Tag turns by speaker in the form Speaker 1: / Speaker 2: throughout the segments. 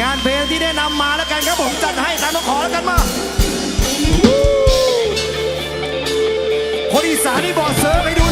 Speaker 1: งานเพลงที่ได้นำมาแล้วกันครับผมจัดให้ตามต้องขอแล้วกันมา คนอีสานนี่บอกเซิร์ไปดู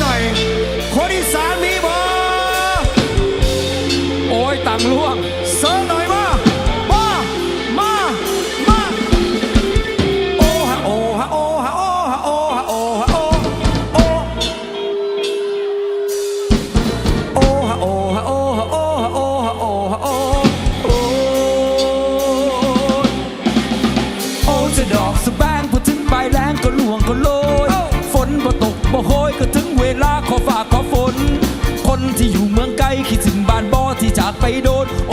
Speaker 2: ไกลคิดถึงบ้านบอที่จากไปโดนโอ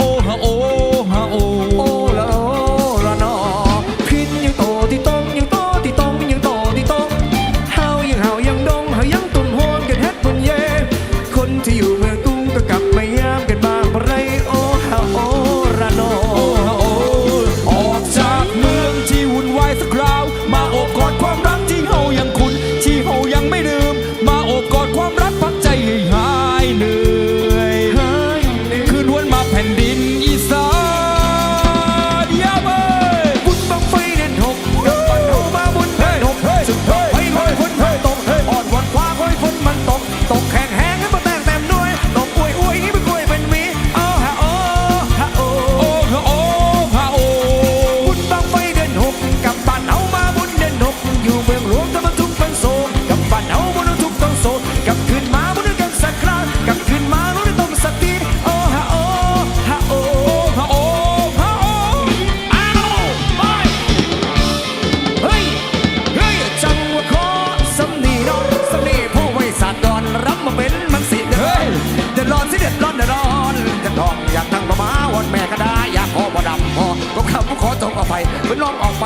Speaker 1: ไปเหมือนลมออกไป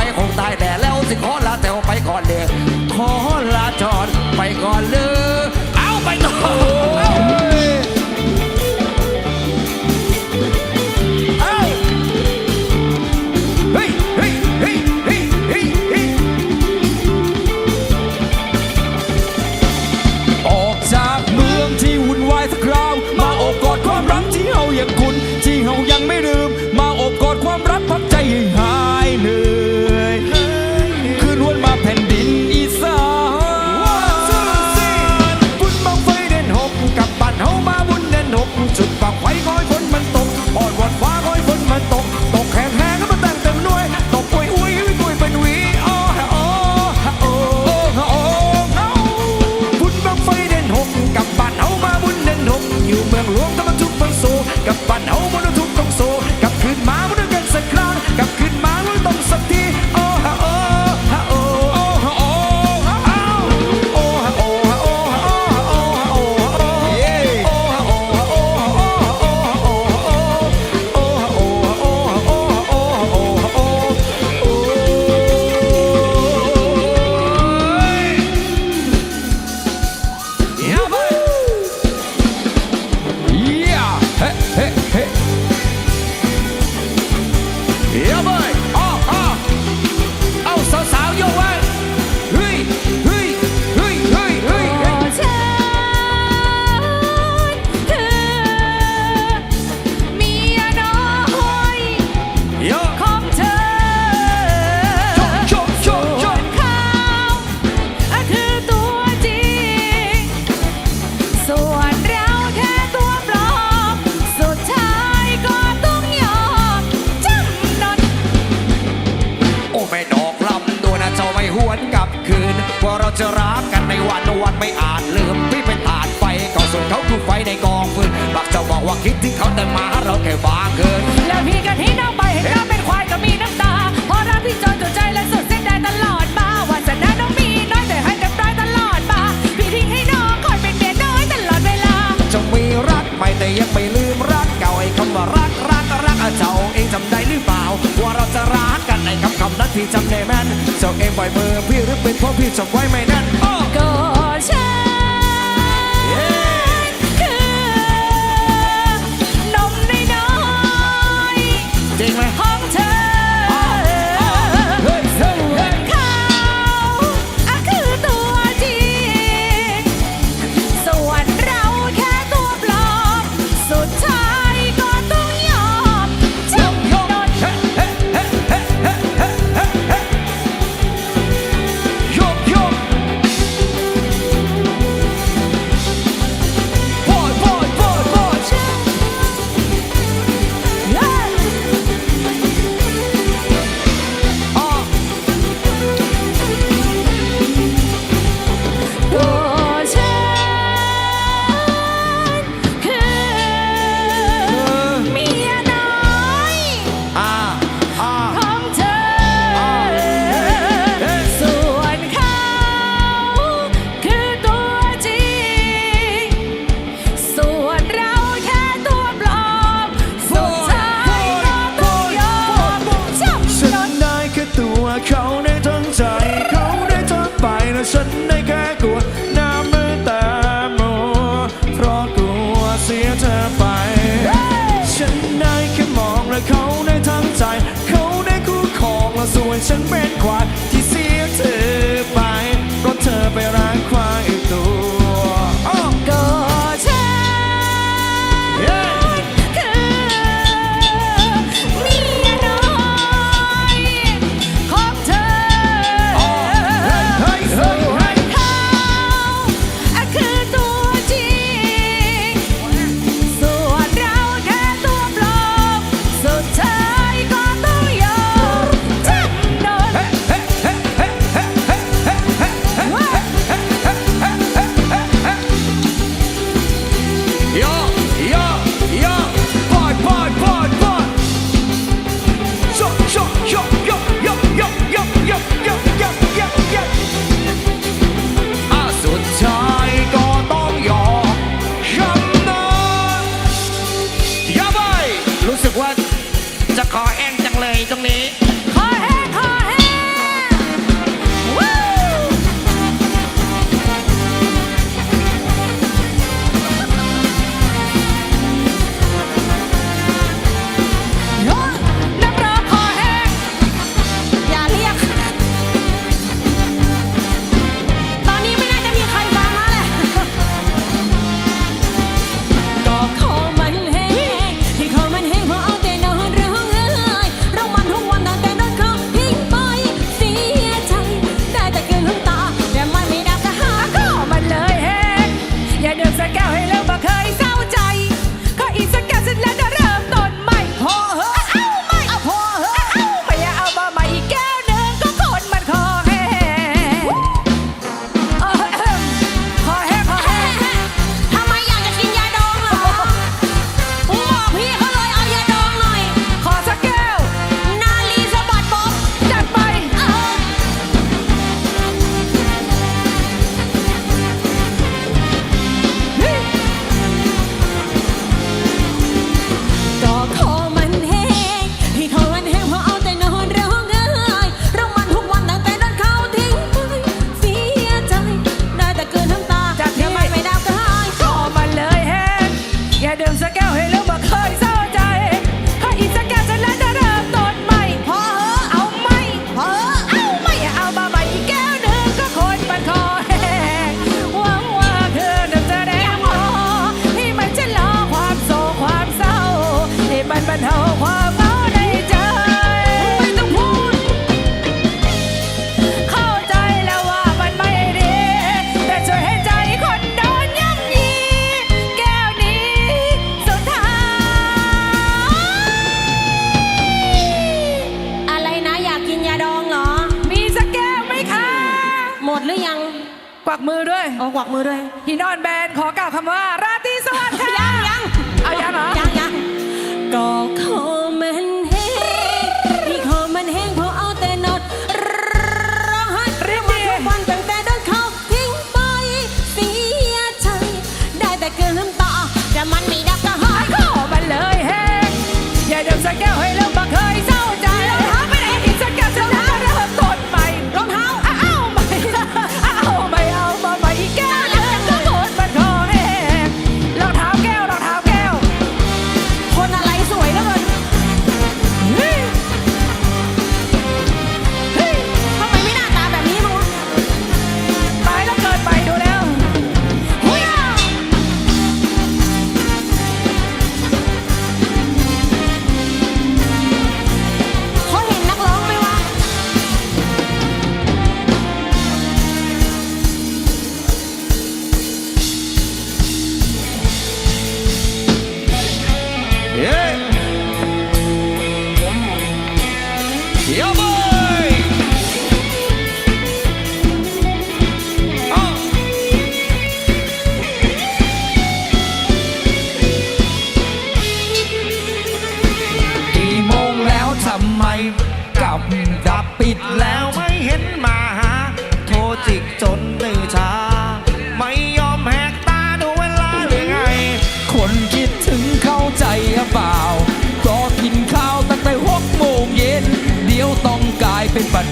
Speaker 1: ไม่อาจลื
Speaker 2: มพี่
Speaker 1: ไป็นตาดไฟก่
Speaker 3: อส่วนเขาถูก
Speaker 1: ไฟในกองฟืนบักจะบอกว่าคิดถึงเขาแต่มาเราแค่บางเกิน
Speaker 3: แล้วพี่ก็ทิ้งน้องไปเห็นน้องเป็นควายก็มีน้ำตาเพราะรักพี่จนจนใจและสุดเส้นแด้ตลอดมาวาสนาน้องมีน้อยแต่ให้เต็มร้ยตลอดมาพี่ทิ้งให้น้องคอยเป็นเดียน้อยตลอดเวลา
Speaker 1: จะมีรักไหม่แต่ยังไม่ลืมรักเก่าไอ้คำว่ารักรักรักเจ้าเองจำได้หรือเปล่าว่าเราจะรักกันในคำคำนั้นพี่จำได้แม่นเจ้าเองปล่อยมือพี่หรือเป็นเพราะพี่จบไว้ไม่นั่นโอ้
Speaker 3: ฉัน
Speaker 1: ได้
Speaker 3: แค่กลัวน้ำมือตาโมเพราะกลัวเสียเธอไป ฉันได้แค่มองและเขาได้ทั้งใจ เขาได้คู่ครองและส่วนฉันเป็นควายที่เสียเธอ ออกวั
Speaker 4: กมือด้
Speaker 3: วย
Speaker 4: หินอ่อนแบนขอกล่าวคำว่า จิกจนตื่นช้า ไม่ยอมแหกตาดูเวลาหรือไง
Speaker 5: คนคิด
Speaker 4: ถึง
Speaker 5: เข้า
Speaker 4: ใจห
Speaker 5: รือเป
Speaker 4: ล่า
Speaker 5: เพ
Speaker 4: รา
Speaker 2: กิ
Speaker 3: น
Speaker 2: ข้าวตั้งแต่หกโมงเย็น เดี๋ยวต้องกลายเป็นปัญ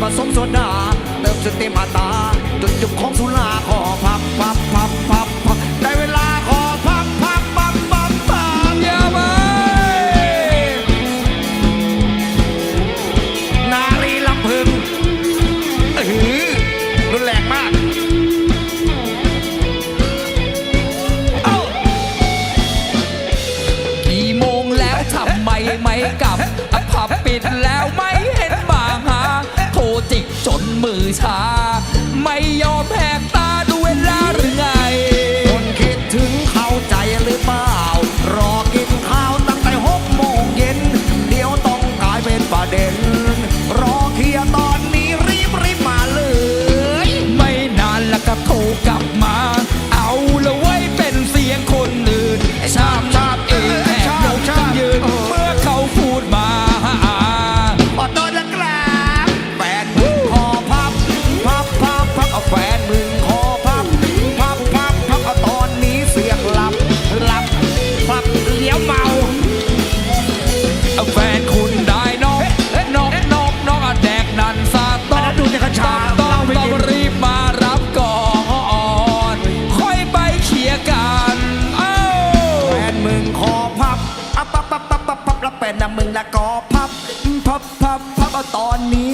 Speaker 1: ผสมโซดา เติมสเต็มอัตาจน
Speaker 2: จุก
Speaker 1: ของ
Speaker 2: สุ
Speaker 1: ราขอพับพับ time.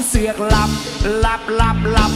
Speaker 1: เสื
Speaker 2: อก
Speaker 1: หลั
Speaker 2: บ
Speaker 1: หลับหลับหลับ